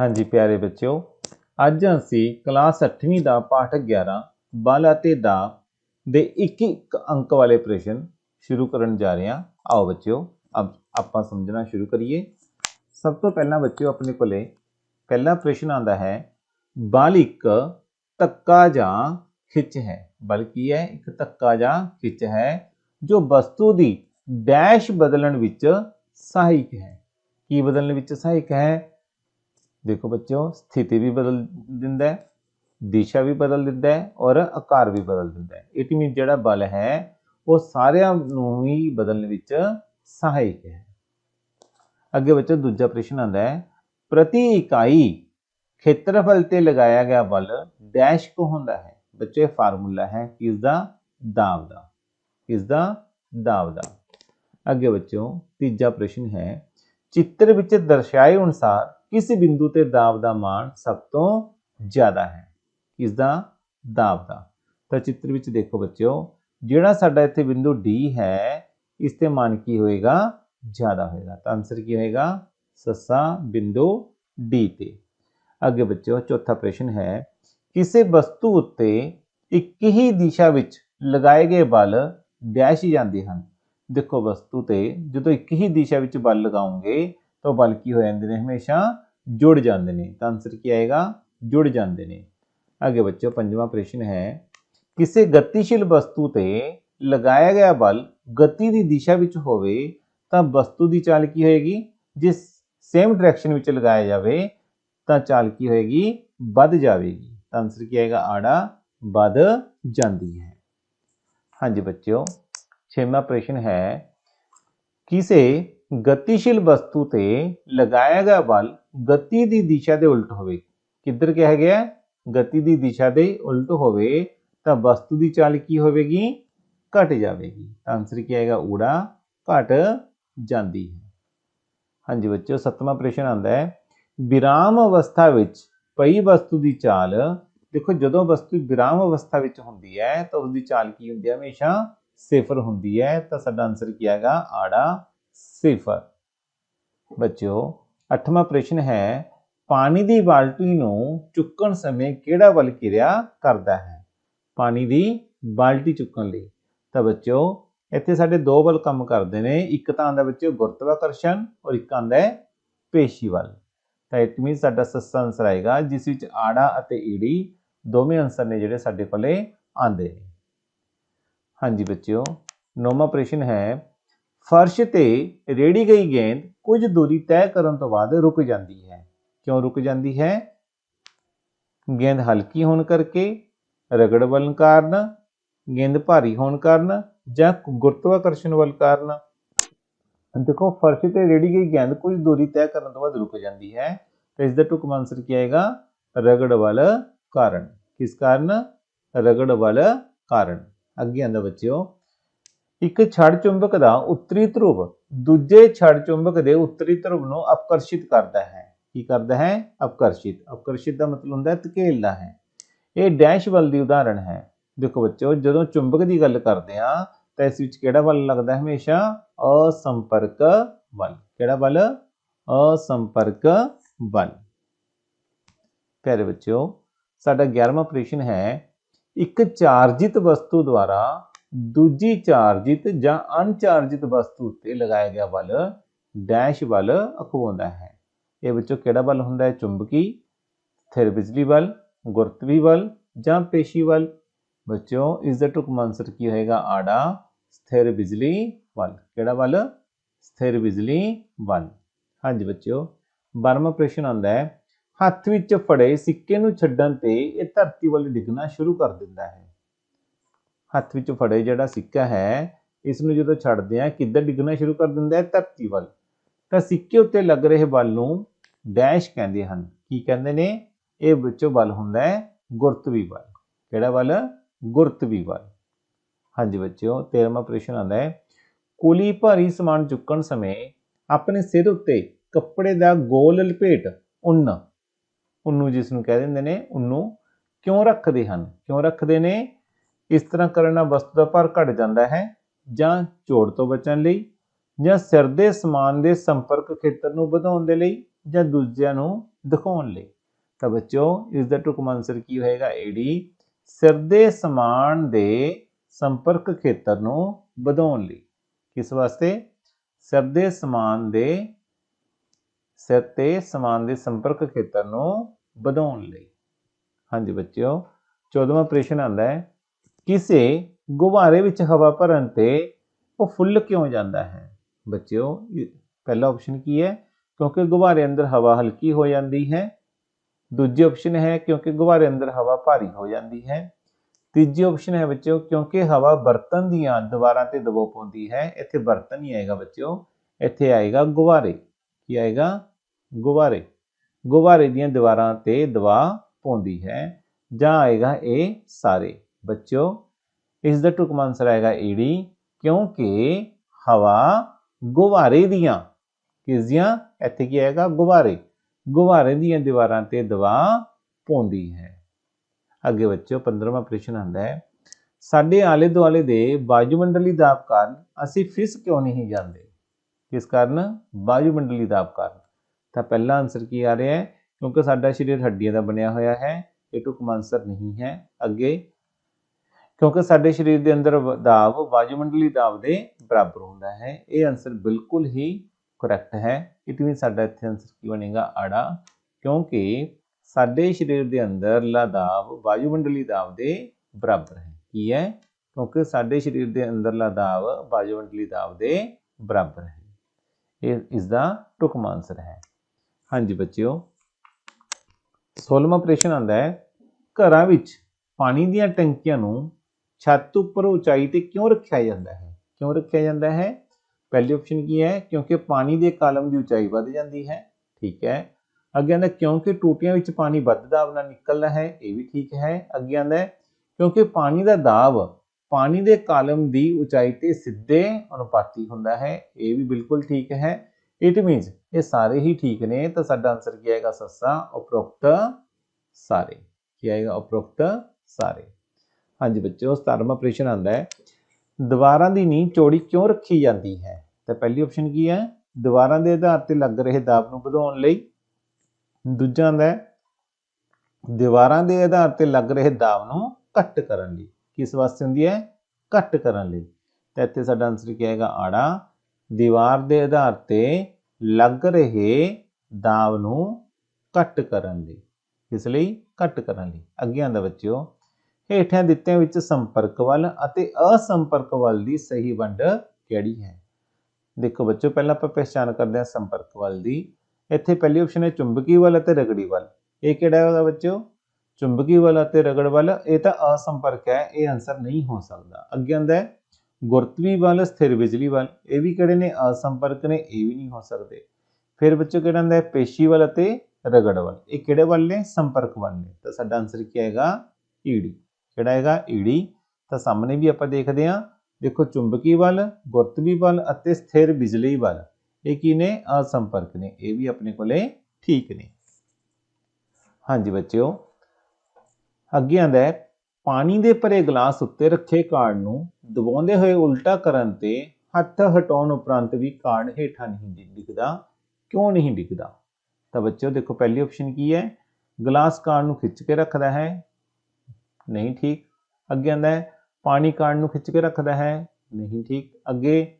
ਹਾਂਜੀ ਪਿਆਰੇ ਬੱਚਿਓ, ਅੱਜ ਅਸੀਂ ਕਲਾਸ 8ਵੀਂ ਦਾ ਪਾਠ 11 ਬਲ ਅਤੇ ਦਾ ਦੇ ਇੱਕ ਇੱਕ ਅੰਕ ਵਾਲੇ ਪ੍ਰਸ਼ਨ ਸ਼ੁਰੂ ਕਰਨ ਜਾ ਰਹੇ ਹਾਂ। ਆਓ ਬੱਚਿਓ, ਅਬ ਆਪਾਂ ਸਮਝਣਾ ਸ਼ੁਰੂ ਕਰੀਏ। ਸਭ ਤੋਂ ਪਹਿਲਾਂ ਬੱਚਿਓ, ਆਪਣੇ ਕੋਲੇ ਪਹਿਲਾ ਪ੍ਰਸ਼ਨ ਆਂਦਾ ਹੈ, ਬਲ ਇੱਕ ਧੱਕਾ ਜਾਂ ਖਿੱਚ ਹੈ? ਬਲ ਕੀ ਹੈ? ਇੱਕ ਧੱਕਾ ਜਾਂ ਖਿੱਚ ਹੈ, ਜੋ ਵਸਤੂ ਦੀ ਡੈਸ਼ ਬਦਲਣ ਵਿੱਚ ਸਹਾਇਕ ਹੈ। ਕੀ ਬਦਲਣ ਵਿੱਚ ਸਹਾਇਕ ਹੈ? ਦੇਖੋ ਬੱਚਿਓ, ਸਥਿਤੀ ਵੀ ਬਦਲ ਦਿੰਦਾ ਹੈ, ਦਿਸ਼ਾ ਵੀ ਬਦਲ ਦਿੰਦਾ ਹੈ ਔਰ ਆਕਾਰ ਵੀ ਬਦਲ ਦਿੰਦਾ ਹੈ। ਇਟ ਮੀਨ ਜਿਹੜਾ ਬਲ ਹੈ, ਉਹ ਸਾਰਿਆਂ ਨੂੰ ਹੀ ਬਦਲਣ ਵਿੱਚ ਸਹਾਇਕ ਹੈ। ਅੱਗੇ ਬੱਚੋ ਦੂਜਾ ਪ੍ਰਸ਼ਨ ਆਉਂਦਾ ਹੈ, ਪ੍ਰਤੀ ਇਕਾਈ ਖੇਤਰਫਲ ਤੇ ਲਗਾਇਆ ਗਿਆ ਬਲ ਡੈਸ਼ ਕੋ ਹੁੰਦਾ ਹੈ? ਬੱਚੇ ਫਾਰਮੂਲਾ ਹੈ, ਕਿਸ ਦਾ? ਦਾਬ ਦਾ। ਕਿਸ ਦਾ? ਦਾਬ ਦਾ। ਅੱਗੇ ਬੱਚੋ ਤੀਜਾ ਪ੍ਰਸ਼ਨ ਹੈ, ਚਿੱਤਰ ਵਿੱਚ ਦਰਸਾਏ ਅਨੁਸਾਰ ਕਿਸ ਬਿੰਦੂ ਤੇ ਦਾਬ ਦਾ ਮਾਣ ਸਭ ਤੋਂ ਜ਼ਿਆਦਾ ਹੈ? ਕਿਸ ਦਾ ਦਾਬ ਦਾ। ਤਾਂ ਚਿੱਤਰ ਵਿੱਚ ਦੇਖੋ ਬੱਚਿਓ, ਜਿਹੜਾ ਸਾਡਾ ਇੱਥੇ ਬਿੰਦੂ D ਹੈ, ਇਸ ਤੇ ਮਾਨ ਕੀ ਹੋਏਗਾ? ਜ਼ਿਆਦਾ ਹੋਏਗਾ। ਤਾਂ ਆਨਸਰ ਕੀ ਹੋਏਗਾ? ਸੱਸਾ ਬਿੰਦੂ D ਤੇ। ਅੱਗੇ ਬੱਚਿਓ, ਚੌਥਾ ਪ੍ਰਸ਼ਨ ਹੈ, ਕਿਸੇ ਵਸਤੂ ਉੱਤੇ ਇੱਕ ਹੀ ਦਿਸ਼ਾ ਵਿੱਚ ਲਗਾਏ ਗਏ ਬਲ ਡੈਸ਼ ਜਾਂਦੇ ਹਨ? ਦੇਖੋ, ਵਸਤੂ ਤੇ ਜਦੋਂ ਇੱਕ ਹੀ ਦਿਸ਼ਾ ਵਿੱਚ ਬਲ ਲਗਾਉਂਗੇ ਤਾਂ ਬਲ ਕੀ ਹੋ ਜਾਂਦੇ ਨੇ, ਹਮੇਸ਼ਾ ਜੁੜ ਜਾਂਦੇ ਨੇ। ਤਾਂ ਆਨਸਰ ਕੀ ਆਏਗਾ? ਜੁੜ ਜਾਂਦੇ ਨੇ। ਅੱਗੇ ਬੱਚਿਓ, ਪੰਜਵਾਂ ਪ੍ਰਸ਼ਨ ਹੈ, ਕਿਸੇ ਗਤੀਸ਼ੀਲ ਵਸਤੂ ਤੇ ਲਗਾਇਆ ਗਿਆ ਬਲ ਗਤੀ ਦੀ ਦਿਸ਼ਾ ਵਿੱਚ ਹੋਵੇ, ਤਾਂ ਵਸਤੂ ਦੀ ਚਾਲ ਕੀ ਹੋਏਗੀ? ਜੇ ਸੇਮ ਡਾਇਰੈਕਸ਼ਨ ਵਿੱਚ ਲਗਾਇਆ ਜਾਵੇ, ਤਾਂ ਚਾਲ ਕੀ ਹੋਏਗੀ? ਵੱਧ ਜਾਵੇਗੀ। ਤਾਂ ਆਨਸਰ ਕੀ ਆਏਗਾ? ਆੜਾ, ਵੱਧ ਜਾਂਦੀ ਹੈ। ਹਾਂਜੀ ਬੱਚਿਓ, ਛੇਵਾਂ ਪ੍ਰਸ਼ਨ ਹੈ, ਕਿਸੇ ਗਤੀਸ਼ੀਲ ਵਸਤੂ ਤੇ ਲਗਾਇਆ ਗਿਆ ਬਲ ਗਤੀ ਦੀ ਦਿਸ਼ਾ ਦੇ ਉਲਟ ਹੋਵੇ। ਕਿੱਧਰ ਕਿਹਾ ਗਿਆ? ਗਤੀ ਦੀ ਦਿਸ਼ਾ ਦੇ ਉਲਟ ਹੋਵੇ ਤਾਂ ਵਸਤੂ ਦੀ ਚਾਲ ਕੀ ਹੋਵੇਗੀ? ਘਟ ਜਾਵੇਗੀ। ਤਾਂ ਆਨਸਰ ਕੀ ਆਏਗਾ? ਊੜਾ ਘਟ ਜਾਂਦੀ ਹੈ। ਹਾਂਜੀ ਬੱਚਿਓ, ਸੱਤਵਾਂ ਪ੍ਰਸ਼ਨ ਆਂਦਾ ਹੈ। ਵਿਰਾਮ ਅਵਸਥਾ ਵਿੱਚ ਪਈ ਵਸਤੂ ਦੀ ਚਾਲ, ਦੇਖੋ ਜਦੋਂ ਵਸਤੂ ਵਿਰਾਮ ਅਵਸਥਾ ਵਿੱਚ ਹੁੰਦੀ ਹੈ ਤਾਂ ਉਸ ਦੀ ਚਾਲ ਕੀ ਹੁੰਦੀ ਹੈ? ਹਮੇਸ਼ਾ ਸਿਫਰ ਹੁੰਦੀ ਹੈ। ਤਾਂ ਸਾਡਾ ਆਨਸਰ ਕੀ ਆਏਗਾ? ਆੜਾ ਸਿਫਰ। ਬੱਚਿਓ, ਅੱਠਵਾਂ ਪ੍ਰਸ਼ਨ ਹੈ, ਪਾਣੀ ਦੀ ਬਾਲਟੀ ਨੂੰ ਚੁੱਕਣ ਸਮੇਂ ਕਿਹੜਾ ਬਲ ਕਿਰਿਆ ਕਰਦਾ ਹੈ? ਪਾਣੀ ਦੀ ਬਾਲਟੀ ਚੁੱਕਣ ਲਈ। ਤਾਂ ਬੱਚਿਓ, ਇੱਥੇ ਸਾਡੇ ਦੋ ਬਲ ਕੰਮ ਕਰਦੇ ਨੇ। ਇੱਕ ਤਾਂ ਆਂਦਾ ਬੱਚਿਓ ਗੁਰਤਵਾਕਰਸ਼ਣ ਔਰ ਇੱਕ ਆਂਦਾ ਹੈ ਪੇਸ਼ੀ ਬਲ ਤਾਂ ਇਟ ਮੀਨ ਸਾਡਾ ਸੱਸਾ ਆਨਸਰ ਆਏਗਾ, ਜਿਸ ਵਿੱਚ ਆੜਾ ਅਤੇ ਈੜੀ ਦੋਵੇਂ ਆਨਸਰ ਨੇ ਜਿਹੜੇ ਸਾਡੇ ਕੋਲੇ ਆਂਦੇ ਨੇ। ਹਾਂਜੀ ਬੱਚਿਓ, ਨੌਵਾਂ ਪ੍ਰਸ਼ਨ ਹੈ ਫਰਸ਼ ਤੇ ਰੇੜੀ ਗਈ ਗੇਂਦ ਕੁਝ ਦੂਰੀ ਤੈਅ ਕਰਨ ਤੋਂ ਬਾਅਦ ਰੁਕ ਜਾਂਦੀ ਹੈ। ਕਿਉਂ ਰੁਕ ਜਾਂਦੀ ਹੈ? ਗੇਂਦ ਹਲਕੀ ਹੋਣ ਕਰਕੇ, ਰਗੜ ਵੱਲ ਕਾਰਨ, ਗੇਂਦ ਭਾਰੀ ਹੋਣ ਕਾਰਨ ਜਾਂ ਗੁਰਤਵਾਕਰਸ਼ਣ ਵੱਲ ਕਾਰਨ। ਦੇਖੋ, ਫਰਸ਼ ਤੇ ਰੇੜੀ ਗਈ ਗੇਂਦ ਕੁਝ ਦੂਰੀ ਤੈਅ ਕਰਨ ਤੋਂ ਬਾਅਦ ਰੁਕ ਜਾਂਦੀ ਹੈ। ਤਾਂ ਇਸ ਦਾ ਟੁਕਮਾ ਆਨਸਰ ਕੀ ਆਏਗਾ? ਰਗੜ ਵੱਲ ਕਾਰਨ। ਕਿਸ ਕਾਰਨ? ਰਗੜ ਵੱਲ ਕਾਰਨ। ਅੱਗੇ ਆਂਦਾ ਬੱਚਿਓ ਇੱਕ ਛੜ ਚੁੰਬਕ ਦਾ ਉੱਤਰੀ ਧਰੁਵ ਦੂਜੇ ਛੜ ਚੁੰਬਕ ਦੇ ਉੱਤਰੀ ਧਰੁਵ ਨੂੰ ਆਕਰਸ਼ਿਤ ਕਰਦਾ ਹੈ। ਕੀ ਕਰਦਾ ਹੈ? ਆਕਰਸ਼ਿਤ ਆਕਰਸ਼ਿਤ ਦਾ ਮਤਲਬ ਹੁੰਦਾ ਹੈ ਧਕੇਲਦਾ ਹੈ। ਇਹ ਡੈਸ਼ ਬਲ ਦੀ ਉਦਾਹਰਣ ਹੈ। ਦੇਖੋ ਬੱਚਿਓ, ਜਦੋਂ ਚੁੰਬਕ ਦੀ ਗੱਲ ਕਰਦੇ ਆ ਤਾਂ ਇਸ ਵਿੱਚ ਕਿਹੜਾ ਬਲ ਲੱਗਦਾ ਹੈ ਹਮੇਸ਼ਾ? ਅਸੰਪਰਕ ਬਲ ਕਿਹੜਾ ਬਲ ਅਸੰਪਰਕ ਬਲ ਪਿਆਰੇ ਬੱਚਿਓ, ਸਾਡਾ 11ਵਾਂ ਪ੍ਰਸ਼ਨ ਹੈ, ਇੱਕ ਚਾਰਜਿਤ ਵਸਤੂ ਦੁਆਰਾ ਦੂਜੀ ਚਾਰਜਿਤ ਜਾਂ ਅਨਚਾਰਜਿਤ ਵਸਤੂ ਉੱਤੇ ਲਗਾਇਆ ਗਿਆ ਬਲ ਡੈਸ਼ ਬਲ ਅਖਵਾਉਂਦਾ ਹੈ। ਇਹ ਵਿੱਚੋਂ ਕਿਹੜਾ ਬਲ ਹੁੰਦਾ ਹੈ? ਚੁੰਬਕੀ, ਸਥਿਰ ਬਿਜਲੀ ਬਲ, ਗੁਰਤਵੀ ਬਲ ਜਾਂ ਪੇਸ਼ੀ ਬਲ? ਬੱਚੋ ਇਸ ਦਾ ਟੁਕਮਾ ਆਨਸਰ ਕੀ ਹੋਏਗਾ? ਆੜਾ, ਸਥਿਰ ਬਿਜਲੀ ਬਲ। ਕਿਹੜਾ ਬਲ? ਸਥਿਰ ਬਿਜਲੀ ਬਲ। ਹਾਂਜੀ ਬੱਚਿਓ 12ਵਾਂ ਪ੍ਰਸ਼ਨ ਆਉਂਦਾ ਹੈ। ਹੱਥ ਵਿੱਚ ਫੜੇ ਸਿੱਕੇ ਨੂੰ ਛੱਡਣ ਤੇ ਇਹ ਧਰਤੀ ਵੱਲ ਡਿੱਗਣਾ ਸ਼ੁਰੂ ਕਰ ਦਿੰਦਾ ਹੈ। ਹੱਥ ਵਿੱਚ ਫੜੇ ਜਿਹੜਾ ਸਿੱਕਾ ਹੈ ਇਸ ਨੂੰ ਜਦੋਂ ਛੱਡਦੇ ਆ ਕਿੱਧਰ ਡਿੱਗਣਾ ਸ਼ੁਰੂ ਕਰ ਦਿੰਦਾ ਹੈ? ਧਰਤੀ ਵੱਲ। ਤਾਂ ਸਿੱਕੇ ਉੱਤੇ ਲੱਗ ਰਹੇ ਬਲ ਨੂੰ ਡੈਸ਼ ਕਹਿੰਦੇ ਹਨ। ਕੀ ਕਹਿੰਦੇ ਨੇ? ਇਹ ਵਿੱਚੋਂ ਬਲ ਹੁੰਦਾ ਹੈ ਗੁਰਤਵੀ ਬਲ। ਕਿਹੜਾ ਬਲ? ਗੁਰਤਵੀ ਬਲ। ਹਾਂਜੀ ਬੱਚਿਓ 13ਵਾਂ ਪ੍ਰਸ਼ਨ ਆਉਂਦਾ ਹੈ। ਕੁਲੀ ਭਾਰੀ ਸਮਾਨ ਚੁੱਕਣ ਸਮੇਂ ਆਪਣੇ ਸਿਰ ਉੱਤੇ ਕੱਪੜੇ ਦਾ ਗੋਲ ਲਪੇਟ, ਉਨ। ਉਹਨੂੰ ਜਿਸ ਨੂੰ ਕਹਿ ਦਿੰਦੇ ਨੇ ਉਹਨੂੰ ਕਿਉਂ ਰੱਖਦੇ ਹਨ? ਕਿਉਂ ਰੱਖਦੇ ਨੇ? ਇਸ ਤਰ੍ਹਾਂ ਕਰਨ ਨਾਲ ਵਸਤੂ ਦਾ ਭਾਰ ਘਟ ਜਾਂਦਾ ਹੈ ਜਾਂ ਝੋੜ ਤੋਂ ਬਚਣ ਲਈ ਜਾਂ ਸਿਰ ਦੇ ਸਮਾਨ ਦੇ ਸੰਪਰਕ ਖੇਤਰ ਨੂੰ ਵਧਾਉਣ ਦੇ ਲਈ ਜਾਂ ਦੂਜਿਆਂ ਨੂੰ ਦਿਖਾਉਣ ਲਈ। ਤਾਂ ਬੱਚਿਓ ਇਸ ਦਾ ਟੁਕਮ ਆਨਸਰ ਕੀ ਹੋਏਗਾ? ਏਡੀ ਸਿਰ ਦੇ ਸਮਾਨ ਦੇ ਸੰਪਰਕ ਖੇਤਰ ਨੂੰ ਵਧਾਉਣ ਲਈ। ਕਿਸ ਵਾਸਤੇ? ਸਿਰ ਦੇ ਸਮਾਨ ਦੇ, ਸਿਰ ਤੇ ਸਮਾਨ ਦੇ ਸੰਪਰਕ ਖੇਤਰ ਨੂੰ ਵਧਾਉਣ ਲਈ। ਹਾਂਜੀ ਬੱਚਿਓ 14ਵਾਂ ਪ੍ਰਸ਼ਨ ਆਂਦਾ ਹੈ। ਕਿਸੇ ਗੁਬਾਰੇ ਵਿੱਚ ਹਵਾ ਭਰਨ ਤੇ ਉਹ ਫੁੱਲ ਕਿਉਂ ਜਾਂਦਾ ਹੈ ਬੱਚਿਓ ਇਹ ਪਹਿਲਾ ਆਪਸ਼ਨ ਕੀ ਹੈ ਕਿਉਂਕਿ ਗੁਬਾਰੇ ਅੰਦਰ ਹਵਾ ਹਲਕੀ ਹੋ ਜਾਂਦੀ ਹੈ ਦੂਜੀ ਆਪਸ਼ਨ ਹੈ ਕਿਉਂਕਿ ਗੁਬਾਰੇ ਅੰਦਰ ਹਵਾ ਭਾਰੀ ਹੋ ਜਾਂਦੀ ਹੈ ਤੀਜੀ ਆਪਸ਼ਨ ਹੈ ਬੱਚਿਓ ਕਿਉਂਕਿ ਹਵਾ ਬਰਤਨ ਦੀਆਂ ਦੀਵਾਰਾਂ ਤੇ ਦਬਾਅ ਪਾਉਂਦੀ ਹੈ ਇੱਥੇ ਬਰਤਨ ਨਹੀਂ ਆਏਗਾ ਬੱਚਿਓ ਇੱਥੇ ਆਏਗਾ ਗੁਬਾਰੇ ਕੀ ਆਏਗਾ ਗੁਬਾਰੇ ਗੁਬਾਰੇ ਦੀਆਂ ਦੀਵਾਰਾਂ ਤੇ ਦਬਾਅ ਪਾਉਂਦੀ ਹੈ ਜਾਂ ਆਏਗਾ ਇਹ ਸਾਰੇ ਬੱਚਿਓ, ਇਸ ਦਾ ਟੁਕਮ ਆਨਸਰ ਆਏਗਾ ਈੜੀ ਕਿਉਂਕਿ ਹਵਾ ਗੁਬਾਰੇ ਦੀਆਂ, ਕਿਸ ਦੀਆਂ? ਇੱਥੇ ਕੀ ਆਏਗਾ? ਗੁਬਾਰੇ। ਗੁਬਾਰੇ ਦੀਆਂ ਦੀਵਾਰਾਂ ਤੇ ਦਵਾ ਪਾਉਂਦੀ ਹੈ। ਅੱਗੇ ਬੱਚਿਓ 15ਵਾਂ ਪ੍ਰਸ਼ਨ ਆਂਦਾ ਹੈ। ਸਾਡੇ ਆਲੇ ਦੁਆਲੇ ਦੇ ਵਾਯੂਮੰਡਲੀ ਦਾਬ ਕਾਰਨ, ਅਸੀਂ ਫਿਸ ਕਿਉਂ ਨਹੀਂ ਜਾਂਦੇ? ਕਿਸ ਕਾਰਨ? ਵਾਯੂਮੰਡਲੀ ਦਾਬ ਕਾਰਨ। ਤਾਂ ਪਹਿਲਾ ਆਨਸਰ ਕੀ ਆ ਰਿਹਾ ਹੈ? ਕਿਉਂਕਿ ਸਾਡਾ ਸਰੀਰ ਹੱਡੀਆਂ ਦਾ ਬਣਿਆ ਹੋਇਆ ਹੈ, ਇਹ ਟੁਕਮ ਆਨਸਰ ਨਹੀਂ ਹੈ। ਅੱਗੇ ਕਿਉਂਕਿ ਸਾਡੇ ਸਰੀਰ ਦੇ ਅੰਦਰ ਵ- ਦਾਬ ਵਾਯੂਮੰਡਲੀ ਦਾਬ ਦੇ ਬਰਾਬਰ ਹੁੰਦਾ ਹੈ। ਇਹ ਆਨਸਰ ਬਿਲਕੁਲ ਹੀ ਕਰੈਕਟ ਹੈ। ਇਟ ਮੀਨ ਸਾਡਾ ਇੱਥੇ ਆਨਸਰ ਕੀ ਬਣੇਗਾ? ਆੜਾ। ਕਿਉਂਕਿ ਸਾਡੇ ਸਰੀਰ ਦੇ ਅੰਦਰ ਦਾਬ ਵਾਯੂਮੰਡਲੀ ਦਾਬ ਦੇ ਬਰਾਬਰ ਹੈ। ਕੀ ਹੈ? ਕਿਉਂਕਿ ਸਾਡੇ ਸਰੀਰ ਦੇ ਅੰਦਰ ਦਾਬ ਵਾਯੂਮੰਡਲੀ ਦਾਬ ਦੇ ਬਰਾਬਰ ਹੈ। ਇਹ ਇਸ ਦਾ ਟੁਕਮ ਆਨਸਰ ਹੈ। ਹਾਂਜੀ ਬੱਚਿਓ। 16ਵਾਂ ਪ੍ਰਸ਼ਨ ਆਂਦਾ ਹੈ। ਘਰਾਂ ਵਿੱਚ ਪਾਣੀ ਦੀਆਂ ਟੈਂਕੀਆਂ ਨੂੰ ਛੱਤ ਉੱਪਰ ਉਚਾਈ ਤੇ ਕਿਉਂ ਰੱਖਿਆ ਜਾਂਦਾ ਹੈ? ਕਿਉਂ ਰੱਖਿਆ ਜਾਂਦਾ ਹੈ? ਪਹਿਲੀ ਆਪਸ਼ਨ ਕੀ ਹੈ? ਕਿਉਂਕਿ ਪਾਣੀ ਦੇ ਕਾਲਮ ਦੀ ਉਚਾਈ ਵੱਧ ਜਾਂਦੀ ਹੈ। ਠੀਕ ਹੈ। ਅੱਗੇ ਆਂਦਾ ਕਿਉਂਕਿ ਟੂਟੀਆਂ ਵਿੱਚ ਪਾਣੀ ਵੱਧ ਦਾਬ ਨਾਲ ਨਿਕਲਦਾ ਹੈ, ਇਹ ਵੀ ਠੀਕ ਹੈ। ਅੱਗੇ ਆਂਦਾ ਕਿਉਂਕਿ ਪਾਣੀ ਦਾ ਦਾਬ ਪਾਣੀ ਦੇ ਕਾਲਮ ਦੀ ਉਚਾਈ ਤੇ ਸਿੱਧੇ ਅਨੁਪਾਤੀ ਹੁੰਦਾ ਹੈ, ਇਹ ਵੀ ਬਿਲਕੁਲ ਠੀਕ ਹੈ। ਇਟ ਮੀਨਸ ਇਹ ਸਾਰੇ ਹੀ ਠੀਕ ਨੇ, ਤਾਂ ਸਾਡਾ ਆਨਸਰ ਕੀ ਆਏਗਾ? ਸੱਸਾ ਉਪਰੋਕਤ ਸਾਰੇ। ਕੀ ਆਏਗਾ? ਉਪਰੋਕਤ ਸਾਰੇ। ਹਾਂਜੀ ਬੱਚਿਓ 17ਵਾਂ ਪ੍ਰਸ਼ਨ ਆਂਦਾ ਹੈ। ਦੀਵਾਰਾਂ ਦੀ ਨੀਂਹ ਚੌੜੀ ਕਿਉਂ ਰੱਖੀ ਜਾਂਦੀ ਹੈ? ਤਾਂ ਪਹਿਲੀ ਆਪਸ਼ਨ ਕੀ ਹੈ? ਦੀਵਾਰਾਂ ਦੇ ਆਧਾਰ ਤੇ ਲੱਗ ਰਹੇ ਦਾਬ ਨੂੰ ਵਧਾਉਣ ਲਈ। ਦੂਜਾ ਆਂਦਾ ਦੀਵਾਰਾਂ ਦੇ ਆਧਾਰ ਤੇ ਲੱਗ ਰਹੇ ਦਾਬ ਨੂੰ ਘੱਟ ਕਰਨ ਲਈ। ਕਿਸ ਵਾਸਤੇ ਹੁੰਦੀ ਹੈ? ਘੱਟ ਕਰਨ ਲਈ। ਤਾਂ ਇੱਥੇ ਸਾਡਾ ਆਨਸਰ ਕੀ ਆਏਗਾ? ਆੜਾ। ਦੀਵਾਰ ਦੇ ਆਧਾਰ ਤੇ ਲੱਗ ਰਹੇ ਦਾਬ ਨੂੰ ਘੱਟ ਕਰਨ ਲਈ। ਇਸ ਲਈ? ਘੱਟ ਕਰਨ ਲਈ। ਅੱਗੇ ਆਂਦਾ ਬੱਚਿਓ ਹੇਠਾਂ ਦਿੱਤਿਆਂ ਵਿੱਚ ਸੰਪਰਕ ਵੱਲ ਅਤੇ ਅਸੰਪਰਕ ਵੱਲ ਦੀ ਸਹੀ ਵੰਡ ਕਿਹੜੀ ਹੈ? ਦੇਖੋ ਬੱਚਿਓ ਪਹਿਲਾਂ ਆਪਾਂ ਪਛਾਣ ਕਰਦੇ ਹਾਂ ਸੰਪਰਕ ਵੱਲ ਦੀ। ਇੱਥੇ ਪਹਿਲੀ ਆਪਸ਼ਨ ਹੈ ਚੁੰਬਕੀ ਵੱਲ ਅਤੇ ਰਗੜੀ ਵੱਲ। ਇਹ ਕਿਹੜਾ ਹੋਗਾ ਬੱਚਿਓ ਚੁੰਬਕੀ ਵੱਲ ਅਤੇ ਰਗੜ ਵੱਲ। ਇਹ ਤਾਂ ਅਸੰਪਰਕ ਹੈ, ਇਹ ਆਨਸਰ ਨਹੀਂ ਹੋ ਸਕਦਾ। ਅੱਗੇ ਆਂਦਾ ਹੈ, ਗੁਰਤਵੀ ਵੱਲ, ਸਥਿਰ ਬਿਜਲੀ ਵੱਲ। ਇਹ ਵੀ ਕਿਹੜੇ ਨੇ? ਅਸੰਪਰਕ ਨੇ, ਇਹ ਵੀ ਨਹੀਂ ਹੋ ਸਕਦੇ। ਫਿਰ ਬੱਚੋ ਕਿਹੜਾ ਆਂਦਾ ਹੈ? ਪੇਸ਼ੀ ਵੱਲ ਅਤੇ ਰਗੜ ਵੱਲ। ਇਹ ਕਿਹੜੇ ਵੱਲ ਨੇ? ਸੰਪਰਕ ਵੱਲ ਨੇ। ਤਾਂ ਸਾਡਾ ਆਨਸਰ ਕੀ ਆਏਗਾ? ਈੜੀ ਕਿਹੜਾ ਹੈਗਾ ਈੜੀ, ਤਾਂ ਸਾਹਮਣੇ ਵੀ ਆਪਾਂ ਦੇਖਦੇ ਹਾਂ, ਦੇਖੋ ਚੁੰਬਕੀ ਵੱਲ ਗੁਰਤਵੀ ਵੱਲ ਅਤੇ ਸਥਿਰ ਬਿਜਲੀ ਵੱਲ। ਇਹ ਕੀ ਨੇ? ਅਸੰਪਰਕ ਨੇ। ਇਹ ਵੀ ਆਪਣੇ ਕੋਲੇ ਠੀਕ ਨੇ। ਹਾਂਜੀ ਬੱਚਿਓ, ਅੱਗੇ ਆਂਦਾ ਹੈ, ਪਾਣੀ ਦੇ ਭਰੇ ਗਲਾਸ ਉੱਤੇ ਰੱਖੇ ਕਾਰਡ ਨੂੰ ਦਬਾਉਂਦੇ ਹੋਏ ਉਲਟਾ ਕਰਨ ਤੇ ਹੱਥ ਹਟਾਉਣ ਉਪਰੰਤ ਵੀ ਕਾਰਡ ਹੇਠਾਂ ਨਹੀਂ ਡਿੱਗਦਾ। ਕਿਉਂ ਨਹੀਂ ਡਿੱਗਦਾ? ਤਾਂ ਬੱਚਿਓ ਦੇਖੋ, ਪਹਿਲੀ ਆਪਸ਼ਨ ਕੀ ਹੈ? ਗਲਾਸ ਕਾਰਡ ਨੂੰ ਖਿੱਚ ਕੇ ਰੱਖਦਾ ਹੈ। ਨਹੀਂ ਠੀਕ। ਅੱਗੇ ਆਂਦਾ ਹੈ, ਪਾਣੀ ਕਾਰਡ ਨੂੰ ਖਿੱਚ ਕੇ ਰੱਖਦਾ ਹੈ, ਨਹੀਂ ਠੀਕ। ਅੱਗੇ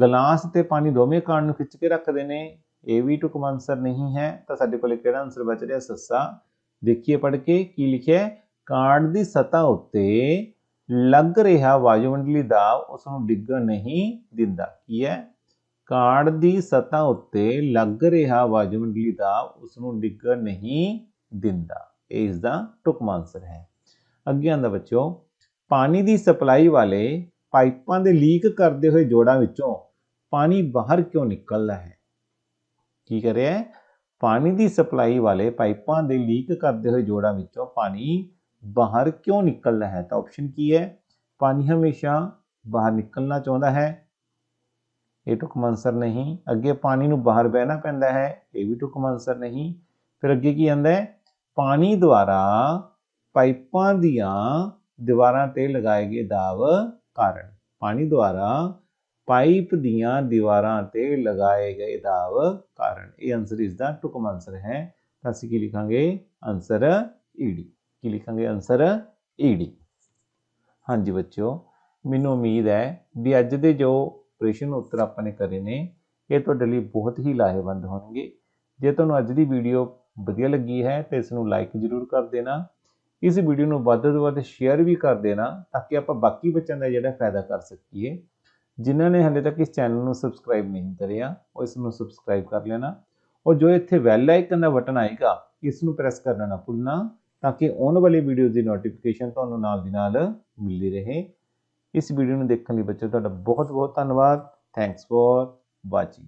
ਗਲਾਸ ਤੇ ਪਾਣੀ ਦੋਵੇਂ ਕਾਰਡ ਨੂੰ ਖਿੱਚ ਕੇ ਰੱਖਦੇ ਨੇ, ਇਹ ਵੀ ਟੁਕਮ ਆਨਸਰ ਨਹੀਂ ਹੈ। ਤਾਂ ਸਾਡੇ ਕੋਲ ਕਿਹੜਾ ਆਨਸਰ ਬਚ ਰਿਹਾ? ਸੱਸਾ। ਦੇਖੀਏ ਪੜ੍ਹ ਕੇ ਕੀ ਲਿਖਿਆ ਹੈ? ਕਾਰਡ ਦੀ ਸਤ੍ਹਾ ਉੱਤੇ ਲੱਗ ਰਿਹਾ ਵਾਯੂਮੰਡਲੀ ਦਾਬ ਉਸ ਨੂੰ ਡਿੱਗਣ ਨਹੀਂ ਦਿੰਦਾ। ਕੀ ਹੈ? ਕਾਰਡ ਦੀ ਸਤ੍ਹਾ ਉੱਤੇ ਲੱਗ ਰਿਹਾ ਵਾਯੂਮੰਡਲੀ ਦਾਬ ਉਸ ਨੂੰ ਡਿੱਗਣ ਨਹੀਂ ਦਿੰਦਾ। ਇਹ ਇਸ ਦਾ ਟੁਕਮ ਆਨਸਰ ਹੈ। ਅੱਗੇ ਆਂਦਾ ਬੱਚੋ ਪਾਣੀ ਦੀ ਸਪਲਾਈ ਵਾਲੇ ਪਾਈਪਾਂ ਦੇ ਲੀਕ ਕਰਦੇ ਹੋਏ ਜੋੜਾਂ ਵਿੱਚੋਂ ਪਾਣੀ ਬਾਹਰ ਕਿਉਂ ਨਿਕਲਦਾ ਹੈ? ਕੀ ਕਰ ਰਿਹਾ ਹੈ? ਪਾਣੀ ਦੀ ਸਪਲਾਈ ਵਾਲੇ ਪਾਈਪਾਂ ਦੇ ਲੀਕ ਕਰਦੇ ਹੋਏ ਜੋੜਾਂ ਵਿੱਚੋਂ ਪਾਣੀ ਬਾਹਰ ਕਿਉਂ ਨਿਕਲਦਾ ਹੈ? ਤਾਂ ਆਪਸ਼ਨ ਕੀ ਹੈ? ਪਾਣੀ ਹਮੇਸ਼ਾ ਬਾਹਰ ਨਿਕਲਣਾ ਚਾਹੁੰਦਾ ਹੈ। ਇਹ ਟੁਕਮ ਆਨਸਰ ਨਹੀਂ। ਅੱਗੇ ਪਾਣੀ ਨੂੰ ਬਾਹਰ ਬਹਿਣਾ ਪੈਂਦਾ ਹੈ। ਇਹ ਵੀ ਟੁਕਮ ਆਨਸਰ ਨਹੀਂ। ਫਿਰ ਅੱਗੇ ਕੀ ਆਂਦਾ ਹੈ? ਪਾਣੀ ਦੁਆਰਾ ਪਾਈਪਾਂ ਦੀਆਂ ਦੀਵਾਰਾਂ ਤੇ ਲਗਾਏ ਗਏ ਦਾਵ ਕਾਰਨ। ਪਾਣੀ ਦੁਆਰਾ ਪਾਈਪ ਦੀਆਂ ਦੀਵਾਰਾਂ ਤੇ ਲਗਾਏ ਗਏ ਦਾਵ ਕਾਰਨ। ਇਹ ਆਨਸਰ ਇਸ ਦਾ ਟੁਕਮ ਆਨਸਰ ਹੈ। ਤਾਂ ਅਸੀਂ ਕੀ ਲਿਖਾਂਗੇ? ਆਨਸਰ ਈਡੀ ਕੀ ਲਿਖਾਂਗੇ? ਆਨਸਰ ਈਡੀ ਹਾਂਜੀ ਬੱਚਿਓ, ਮੈਨੂੰ ਉਮੀਦ ਹੈ ਵੀ ਅੱਜ ਦੇ ਜੋ ਪ੍ਰਸ਼ਨ ਉੱਤਰ ਆਪਾਂ ਨੇ ਕਰੇ ਨੇ, ਇਹ ਤੁਹਾਡੇ ਲਈ ਬਹੁਤ ਹੀ ਲਾਹੇਵੰਦ ਹੋਣਗੇ। ਜੇ ਤੁਹਾਨੂੰ ਅੱਜ ਦੀ ਵੀਡੀਓ ਵਧੀਆ ਲੱਗੀ ਹੈ ਤਾਂ ਇਸ ਨੂੰ ਲਾਈਕ ਜ਼ਰੂਰ ਕਰ ਦੇਣਾ। ਇਸ ਵੀਡੀਓ ਨੂੰ ਵੱਧ ਤੋਂ ਵੱਧ ਸ਼ੇਅਰ ਵੀ ਕਰ ਦੇਣਾ ਤਾਂ ਕਿ ਆਪਾਂ ਬਾਕੀ ਬੱਚਿਆਂ ਦਾ ਜਿਹੜਾ ਫਾਇਦਾ ਕਰ ਸਕੀਏ। ਜਿਨ੍ਹਾਂ ਨੇ ਹਾਲੇ ਤੱਕ ਇਸ ਚੈਨਲ ਨੂੰ ਸਬਸਕ੍ਰਾਈਬ ਨਹੀਂ ਕਰਿਆ, ਉਹ ਇਸ ਨੂੰ ਸਬਸਕ੍ਰਾਈਬ ਕਰ ਲੈਣਾ। ਔਰ ਜੋ ਇੱਥੇ ਬੈਲ ਆਈਕਨ ਦਾ ਬਟਨ ਆਏਗਾ, ਇਸ ਨੂੰ ਪ੍ਰੈਸ ਕਰਨਾ ਨਾ ਭੁੱਲਣਾ ਤਾਂ ਕਿ ਆਉਣ ਵਾਲੀ ਵੀਡੀਓਜ਼ ਦੀ ਨੋਟੀਫਿਕੇਸ਼ਨ ਤੁਹਾਨੂੰ ਨਾਲ ਦੀ ਨਾਲ ਮਿਲਦੀ ਰਹੇ। ਇਸ ਵੀਡੀਓ ਨੂੰ ਦੇਖਣ ਲਈ ਬੱਚਿਓ, ਤੁਹਾਡਾ ਬਹੁਤ ਬਹੁਤ ਧੰਨਵਾਦ। Thanks for watching